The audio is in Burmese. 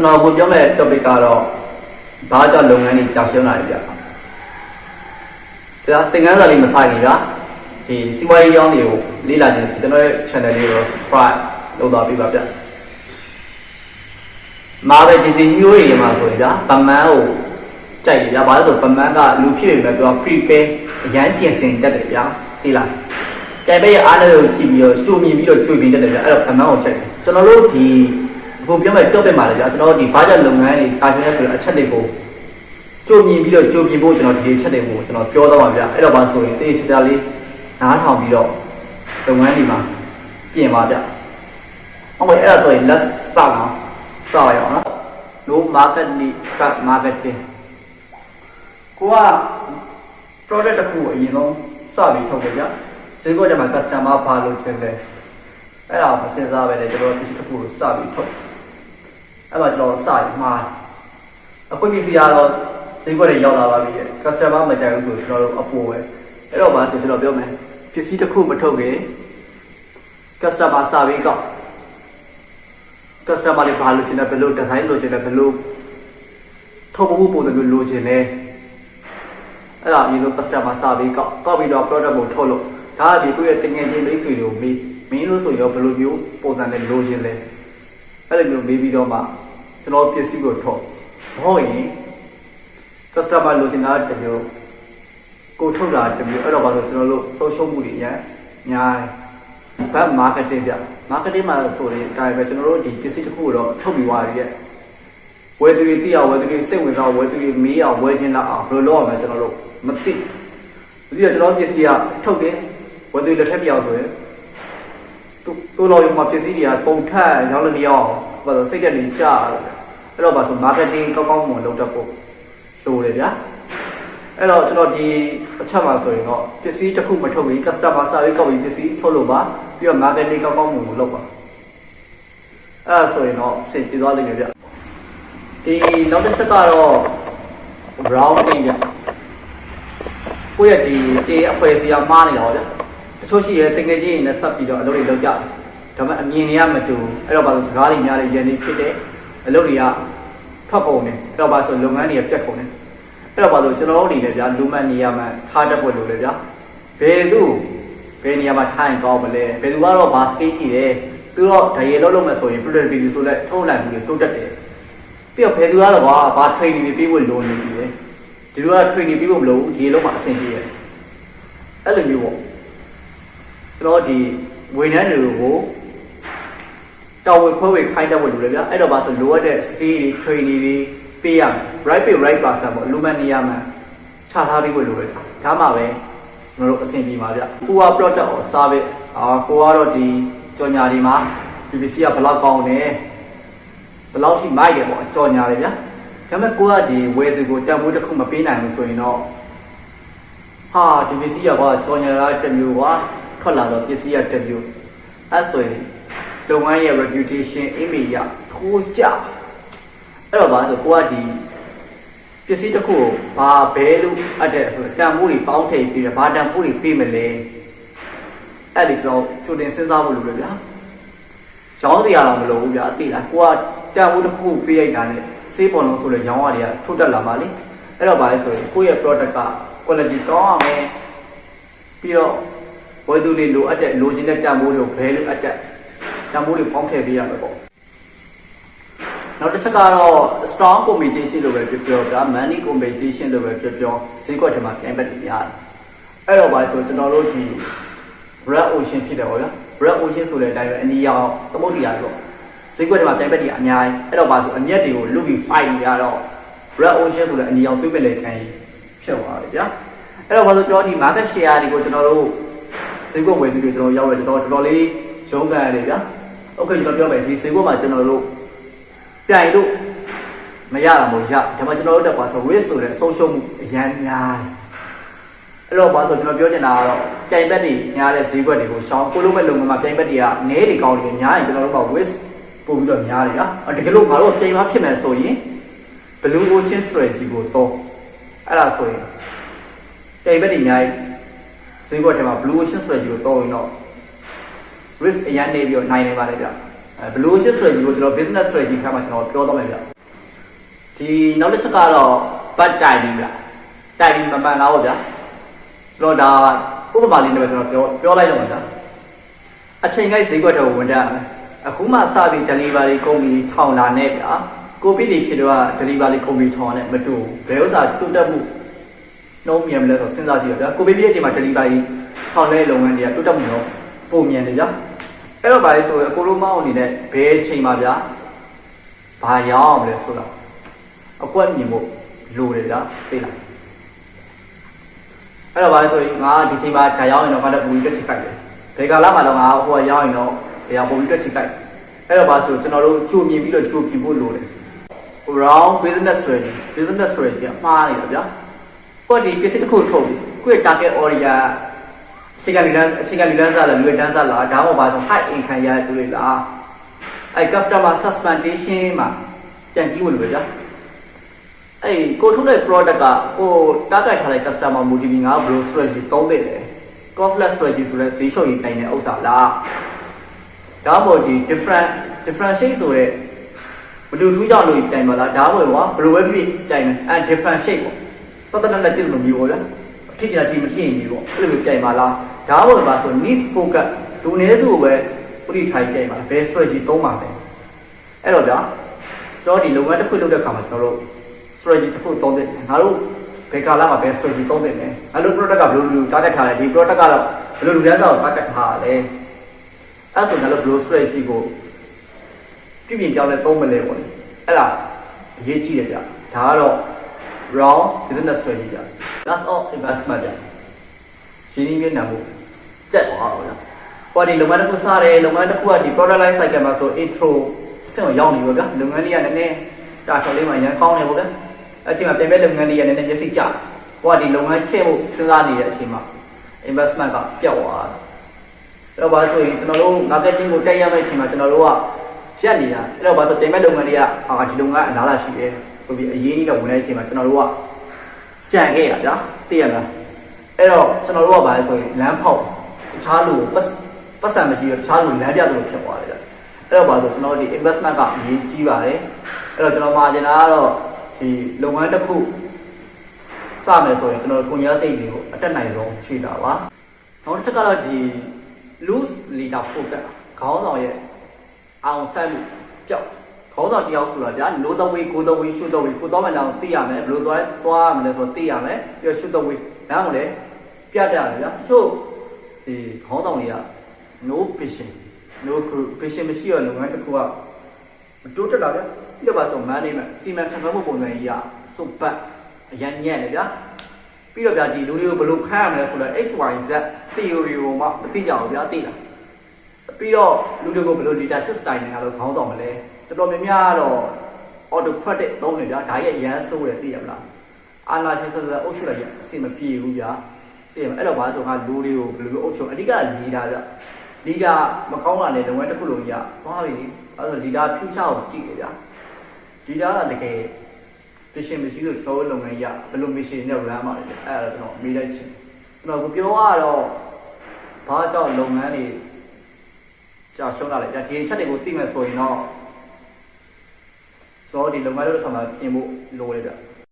ကျွန်တော်ကိုပြောမဲ့ topic ကတော့ဘာကြောင့်လုပ်ငန်းတွေကြာရှုံးလာလဲဗျာဒါသင်ခန်းစာလေးမစခင်ဗျာဒီစီးပွားရေးကြောင်းတွေကိုလေ့လာခြင်းကျွန်တော်ရဲ့ channel လေးကို subscribe လုပ်သွားပေးပါဗျာမာပဲဒီစီ hero တွေမှာဆိုရင်ဗျာဗမန်ကိုကြိုက်တယ်ဗျာဘာလို့ဆိုဗမန်ကလူဖြစ်နေတယ်သူက prepare အရန်ပြင်ဆင်တတ်တယ်ဗျာသိလားကဲပဲအားလည်းကိုကြည့်ပြီးတော့ကြိုမြင်ပြီးတော့ကြွေပြင်တတ်တယ်ဗျာအဲ့တော့ဗမန်ကိုကြိုက်တယ်ကျွန်တော်တို့ဒီ အခုပြောမဲ့ topic မှာလေဗျာကျွန်တော်တို့ဒီဘာကြောင့်လုပ်ငန်းတွေခြားရှင်းလဲဆိုတဲ့အချက်တွေကိုကြိုမြင်ပြီးတော့ကြိုပြင်ဖို့ကျွန်တော်ဒီအချက်တွေကိုကျွန်တော်ပြောတော့ပါဗျာအဲ့တော့ဘာဆိုရင်တေးချာချာလေးနားထောင်ပြီးတော့လုပ်ငန်းတွေမှာပြင်ပါဗျာဟုတ်ကဲ့အဲ့ဒါဆိုရင် let's start နော်စရအောင်နော် no market need cut marketing ကိုက product တစ်ခုအရင်ဆုံးစပြီးထုတ်ကြကြဈေးကွက်ထဲမှာ customer ဘာလို့ချင်လဲအဲ့ဒါကိုမစဉ်းစားပဲလေကျွန်တော်ပစ္စည်းတစ်ခုကိုစပြီးထုတ် အဲ့မှာကျွန်တော်စရင်မှားအခုပစ္စည်းကတော့ဈေးကွက်တွေရောက်လာပါပြီ customer မကြိုက်ဘူးဆိုကျွန်တော်တို့အပေါ်ပဲအဲ့တော့ဘာဆိုကျွန်တော်ပြောမယ်ပစ္စည်းတစ်ခုမထုတ်ခင် customer survey ကောက် customer တွေဘာလို့ချင်လဲဘယ်လို design လို့ချင်လဲဘယ်လိုထုတ်ဖို့ပုံစံမျိုးလိုချင်လဲအဲ့ဒါအရင်ဆုံး customer survey ကောက်ကောက်ပြီးတော့ product ကိုထုတ်လို့ဒါအပြင်ကိုယ့်ရဲ့တင်ငယ်ချင်းမိတ်ဆွေတွေကိုမေးမင်းလို့ဆိုရောဘယ်လိုမျိုးပုံစံနဲ့လိုချင်လဲအဲ့လိုမျိုးမေးပြီးတော့မှ ကျွန်တော်ပစ္စည်းကိုထုတ်မဟုတ်ရင် customer လိုချင်တာတစ်မျိုးကိုထုတ်တာတစ်မျိုးအဲ့တော့ဘာလို့ကျွန်တော်တို့ဆုံးရှုံးမှုတွေအများများဘတ် marketing ပြ marketing မှာဆိုရင်ဒါပဲကျွန်တော်တို့ဒီပစ္စည်းတစ်ခုကိုတော့ထုတ်ပြီးသွားပြီရဲ့ဝယ်သူတွေသိအောင်ဝယ်သူတွေစိတ်ဝင်စားအောင်ဝယ်သူတွေမေးအောင်ဝယ်ခြင်းလာအောင်ဘယ်လိုလုပ်ရမလဲကျွန်တော်တို့မသိဘူးဒီကကျွန်တော်ပစ္စည်းကထုတ်တယ်ဝယ်သူတွေလက်ထက်ပြောင်းဆိုရင်သူသူ့လောရုံမှာပစ္စည်းတွေကပုံထက်ရောင်းလို့မရအောင် ဘာလို့စိတ်တက်နေကြတယ်အဲ့တော့ဘာဆို marketing ကောင်းကောင်းမွန်လုပ်တတ်ဖို့လိုတယ်ဗျာအဲ့တော့ကျွန်တော်ဒီအချက်မှာဆိုရင်တော့ပစ္စည်းတစ်ခုမထုတ်ဘူး customer service ကောက်ပြီးပစ္စည်းထုတ်လို့ပါပြီးတော့ marketing ကောင်းကောင်းမွန်မွန်လုပ်ပါအဲ့ဒါဆိုရင်တော့စိတ်ပြေသွားလိမ့်မယ်ဗျဒီနောက်တစ်ချက်ကတော့ browsing ဗျကိုယ့်ရဲ့ဒီတေးအဖွဲစီကမှားနေတာဟောဗျတချို့ရှိရဲတကယ်ကြီးရင်လည်းဆက်ပြီးတော့အလုပ်တွေလုပ်ကြတယ် ဒါပေမဲ့အမြင်တွေကမတူအဲ့တော့ဘာလို့စကားတွေများတယ်ရန်နေဖြစ်တယ်အလုပ်တွေကဖတ်ကုန်တယ်အဲ့တော့ဘာဆိုလုပ်ငန်းတွေကပြတ်ကုန်တယ်အဲ့တော့ဘာလို့ကျွန်တော်တို့အနေနဲ့ဗျာလူမှန်နေရာမှထားတတ်ဖို့လိုတယ်ဗျာဘယ်သူဘယ်နေရာမှာထားရင်ကောင်းမလဲဘယ်သူကတော့ဘာ stage ရှိတယ်သူတော့ဒါရေလုံးလုံးမဲ့ဆိုရင် productivity ဆိုလဲထုံးလိုက်မှုတွေတိုးတက်တယ်ပြီးတော့ဘယ်သူကတော့ဘာဘာ training တွေပေးဖို့လိုနေပြီလေဒီလိုက training ပေးဖို့မလိုဘူးဒီလုံးမှာအဆင်ပြေတယ်အဲ့လိုမျိုးပေါ့ကျွန်တော်ဒီဝန်ထမ်းတွေကို တော်ဝင်ခွဲဝေခိုင်းတတ်ဖို့လိုတယ်ဗျာအဲ့တော့ဘာဆိုလိုအပ်တဲ့ skill တွေ training တွေပေးရမယ် right pay right person ပေါ့လူမှန်နေရမှန်ချထားပေးဖို့လိုတယ်ဒါမှပဲကျွန်တော်တို့အဆင်ပြေပါဗျကိုက product or service အာကိုကတော့ဒီကြော်ညာတွေမှာ PPC ကဘယ်လောက်ကောင်းတယ်ဘယ်လောက်ထိမိုက်တယ်ပေါ့ကြော်ညာတွေဗျာဒါပေမဲ့ကိုကဒီဝယ်သူကိုတန်ဖိုးတစ်ခုမပေးနိုင်ဘူးဆိုရင်တော့ဟာဒီပစ္စည်းကကွာကြော်ညာကတစ်မျိုးကွာထွက်လာတော့ပစ္စည်းကတစ်မျိုးအဲ့ဆိုရင် လုပ်ငန်းရဲ့ reputation image ရထိုးကြအဲ့တော့ဘာဆိုကိုကဒီပစ္စည်းတစ်ခုကိုဘာဘဲလို့အပ်တဲ့ဆိုတန်ဖိုးတွေပေါင်းထည့်ပြီးတော့ဘာတန်ဖိုးတွေပေးမလဲအဲ့ဒီတော့ကျူတင်စဉ်းစားဖို့လိုတယ်ဗျာရောင်းစရာတော့မလိုဘူးဗျာသိလားကိုကတန်ဖိုးတစ်ခုပေးလိုက်တာနဲ့စေးပေါ်လုံးဆိုလဲရောင်းရတွေကထုတ်တက်လာပါလေအဲ့တော့ဘာလဲဆိုရင်ကိုယ့်ရဲ့ product က quality ကောင်းအောင်ပဲပြီးတော့ဝယ်သူတွေလိုအပ်တဲ့လိုချင်တဲ့တန်ဖိုးတွေဘဲလိုအပ်တဲ့ တန်ဖိုးတွေပေါင်းထည့်ပေးရမယ်ပေါ့နောက်တစ်ချက်ကတော့ strong competition လို့ပဲပြောပြောဗျာ money competition လို့ပဲပြောပြောဈေးကွက်ထဲမှာပြန်ပတ်နေရတယ်အဲ့တော့ဘာဆိုကျွန်တော်တို့ဒီ red ocean ဖြစ်တယ်ပေါ့ဗျာ red ocean ဆိုတဲ့အတိုင်းပဲအနီရောင်သမုဒ္ဒရာပေါ့ဈေးကွက်ထဲမှာပြန်ပတ်တွေအများကြီးအဲ့တော့ဘာဆိုအမျက်တွေကိုလုပြီး fight နေရတော့ red ocean ဆိုတဲ့အနီရောင်သွေးပက်လေခံဖြစ်သွားတယ်ဗျာအဲ့တော့ဘာဆိုကျွန်တော်ဒီ market share တွေကိုကျွန်တော်တို့ဈေးကွက်ဝယ်သူတွေကျွန်တော်ရောက်တယ်ကျွန်တော်တော်တော်လေးရုန်းကန်ရတယ်ဗျာ ဟုတ်ကဲ့ကျွန်တော်ပြောမယ်ဒီစေကုတ်မှာကျွန်တော်တို့ပြိုင်လို့မရတာမို့ရဒါမှကျွန်တော်တို့တက်ပါဆို risk ဆိုတဲ့ဆုံးရှုံးမှုအများများအဲ့တော့ပါဆိုကျွန်တော်ပြောချင်တာကတော့ပြိုင်ဘက်တွေများတဲ့ဈေးကွက်တွေကိုရှောင်ကိုလိုမဲ့လုပ်ငန်းမှာပြိုင်ဘက်တွေကနည်းတွေကောင်းတွေများရင်ကျွန်တော်တို့က risk ပို့ပြီးတော့များတယ်ကွာတကယ်လို့ငါတို့ပြိုင်မှာဖြစ်မယ်ဆိုရင် blue ocean strategy ကိုတော့အဲ့ဒါဆိုရင်ပြိုင်ဘက်တွေများဈေးကွက်ထဲမှာ blue ocean strategy ကိုတော့ရင်တော့ risk အရန်နေပြီးတော့နိုင်နေပါတယ်ဗျအဲဘလို့ shift strategy ကိုကျွန်တော် business strategy ခါမှာကျွန်တော်ပြောတော့မယ်ဗျဒီနောက်တစ်ချက်ကတော့ bad timing ဗျ timing မမှန်လားပေါ့ဗျာကျွန်တော်ဒါဥပမာလေးနဲ့ပဲကျွန်တော်ပြောပြောလိုက်တော့မှာဗျာအချိန်ကိုက်ဈေးကွက်တော့ဝင်ကြရမယ်အခုမှစပြီး delivery ကုမ္ပဏီထောင်လာနဲ့ဗျာကိုဗစ်တွေဖြစ်တော့ delivery ကုမ္ပဏီထောင်နဲ့မတူဘူးဘယ်ဥစ္စာတုတ်တက်မှုနှုံးမြန်မလဲဆိုစဉ်းစားကြည့်ရဗျာကိုဗစ်ပြည့်အချိန်မှာ delivery ထောင်တဲ့လုပ်ငန်းတွေကတုတ်တက်မှုတော့ပုံမြန်တယ်ဗျာ အဲ့တော့ဗါလေဆိုရင်အကိုလိုမောင်းအနေနဲ့ဘယ်အချိန်မှာဗျာဘာရောင်းအောင်လဲဆိုတော့အကွက်မြင်ဖို့လိုတယ်ဗျာသိလားအဲ့တော့ဗါလေဆိုရင်ငါဒီချိန်မှာဒါရောင်းရင်တော့ငါလည်းပူပြီးတွက်ချစ်ကြိုက်တယ်ဒီကာလမှာတော့ငါဟိုကရောင်းရင်တော့ဘယ်အောင်ပူပြီးတွက်ချစ်ကြိုက်အဲ့တော့ဗါဆိုကျွန်တော်တို့ကြိုမြင်ပြီးတော့ကြိုပြင်ဖို့လိုတယ် round business strategy business strategy ကမှားနေတာဗျာဟိုဒီပစ္စည်းတစ်ခုထုတ်ပြီးကိုယ့်ရဲ့ target audience အခြေခံလူတန်းအခြေခံလူတန်းစားလားလူရတန်းစားလားဒါမှမဟုတ်ပါဆို high income ရတဲ့သူတွေလားအဲ customer suspension မှာပြန်ကြည့်ဝင်လို့ဗျာအဲကိုထုတ်တဲ့ product ကကို target ထားတဲ့ customer motivation ကဘယ်လို strategy သုံးသင့်လဲ costless strategy ဆိုတဲ့ဈေးလျှော့ရေးတိုင်းတဲ့ဥစ္စာလားဒါမှမဟုတ်ဒီ different differentiate ဆိုတဲ့ဘယ်လိုထူးခြားလို့တိုင်ပါလားဒါမှမဟုတ်ဘယ်လိုပဲဖြစ်ဖြစ်တိုင်မယ်အဲ differentiate ပေါ့စသတနဲ့ပြည့်စုံမျိုးပေါ့ဗျာထိချင်တာထိမထိရင်မျိုးပေါ့အဲ့လိုမျိုးတိုင်ပါလား ဒါမှမဟုတ်ပါဆို niche focus လူနည်းစုကိုပဲပြိထိုင်တိုင်ပါဘယ် strategy သုံးပါလဲအဲ့တော့ဗျာကျွန်တော်ဒီလုပ်ငန်းတစ်ခုလုပ်တဲ့အခါမှာကျွန်တော်တို့ strategy တစ်ခုသုံးတဲ့ငါတို့ဘယ်ကာလမှာဘယ် strategy သုံးတဲ့လဲငါတို့ product ကဘယ်လိုလူ target ထားလဲဒီ product ကတော့ဘယ်လိုလူတန်းစားကို target ထားလဲအဲ့ဆိုငါတို့ဘယ်လို strategy ကိုပြပြင်ပြောင်းလဲသုံးမလဲပေါ့လေအဲ့ဒါအရေးကြီးတယ်ဗျဒါကတော့ wrong business strategy ကြ that's all investment ကြရှင်းရင်းမျက်နှာမှု တက်သွားတော့ဗျဟောဒီလုပ်ငန်းတစ်ခုစတယ်လုပ်ငန်းတစ်ခုကဒီ product life cycle မှာဆို intro အဆင့်ကိုရောက်နေပြီဗျလုပ်ငန်းလေးကနည်းနည်းတာချော်လေးမှရန်ကောင်းနေပေါ့ဗျအဲ့ချိန်မှာပြင်မဲ့လုပ်ငန်းလေးကနည်းနည်းမျက်စိကျဟောဒီလုပ်ငန်းချဲ့ဖို့စဉ်းစားနေတဲ့အချိန်မှာ investment ကပျောက်သွားတယ်အဲ့တော့ဘာဆိုရင်ကျွန်တော်တို့ marketing ကိုတက်ရမယ့်အချိန်မှာကျွန်တော်တို့ကရက်နေတာအဲ့တော့ဘာဆိုပြင်မဲ့လုပ်ငန်းတွေကအာဒီလုပ်ငန်းအလားလာရှိတယ်ဆိုပြီးအရေးကြီးတော့ဝင်တဲ့အချိန်မှာကျွန်တော်တို့ကကြံခဲ့ရဗျာသိရမလားအဲ့တော့ကျွန်တော်တို့ကဘာလဲဆိုရင်လမ်းဖောက် တခြားလူကိုပတ်ပတ်စံမရှိတော့တခြားလူလမ်းပြသလိုဖြစ်သွားတယ်ဗျအဲ့တော့ဘာလို့ကျွန်တော်ဒီ investment ကအရေးကြီးပါတယ်အဲ့တော့ကျွန်တော်မှာကျင်တာကတော့ဒီလုပ်ငန်းတစ်ခုစမယ်ဆိုရင်ကျွန်တော်ကိုညာစိတ်တွေကိုအတက်နိုင်ဆုံးဖြည့်တာပါနောက်တစ်ချက်ကတော့ဒီ loose leader focus ခေါင်းဆောင်ရဲ့အောင်ဆက်မှုပျောက်ခေါင်းဆောင်တယောက်ဆိုတာဗျာ no the way go the way shoot the way ကိုတော့မှလည်းသိရမယ်ဘယ်လိုသွားသွားရမလဲဆိုတော့သိရမယ်ပြီးတော့ shoot the way လမ်းကိုလည်းပြတ်တယ်ဗျာသူ့ ဒီခေါင်းဆောင်တွေက no vision no vision မရှိရလုပ်ငန်းတစ်ခုကမတိုးတက်တာဗျာပြီးတော့ပါဆို management စီမံခန့်ခွဲမှုပုံစံကြီးကစုပ်ပတ်အရန်ညံ့တယ်ဗျာပြီးတော့ဗျာဒီလူတွေကိုဘယ်လိုခန့်ရမလဲဆိုတော့ XYZ theory ကိုမှမသိကြဘူးဗျာသိလားပြီးတော့လူတွေကိုဘယ်လို leadership style နဲ့လို့ခေါင်းဆောင်မလဲတော်တော်များများကတော့ autocratic သုံးနေဗျာဒါရဲ့ရန်ဆိုးတယ်သိရမလားအာနာရှင်ဆက်ဆက်အုပ်ချုပ်လိုက်ရအစီမပြေဘူးဗျာ သိရမလားအဲ့တော့ဘာလို့ဆိုကလူတွေကိုဘယ်လိုမျိုးအုပ်ချုပ်အဓိက leader ဗျလီဒါမကောင်းတာနဲ့လုပ်ငန်းတစ်ခုလုံးကြီးကသွားပြီအဲဆိုလီဒါ future ကိုကြည့်တယ်ဗျာလီဒါကတကယ် vision မရှိလို့ကျွန်တော်လုပ်ငန်းကြီးကဘယ်လို mission နဲ့ run မှာလဲအဲ့ဒါကျွန်တော်မေးလိုက်ချင်ကျွန်တော်ကပြောရတော့ဘာကြောင့်လုပ်ငန်းတွေကြာရှုံးလာလဲဒီအချက်တွေကိုသိမယ်ဆိုရင်တော့ဆိုတော့ဒီလုပ်ငန်းလုပ်တဲ့ခါမှာပြင်ဖို့လိုတယ်ဗျ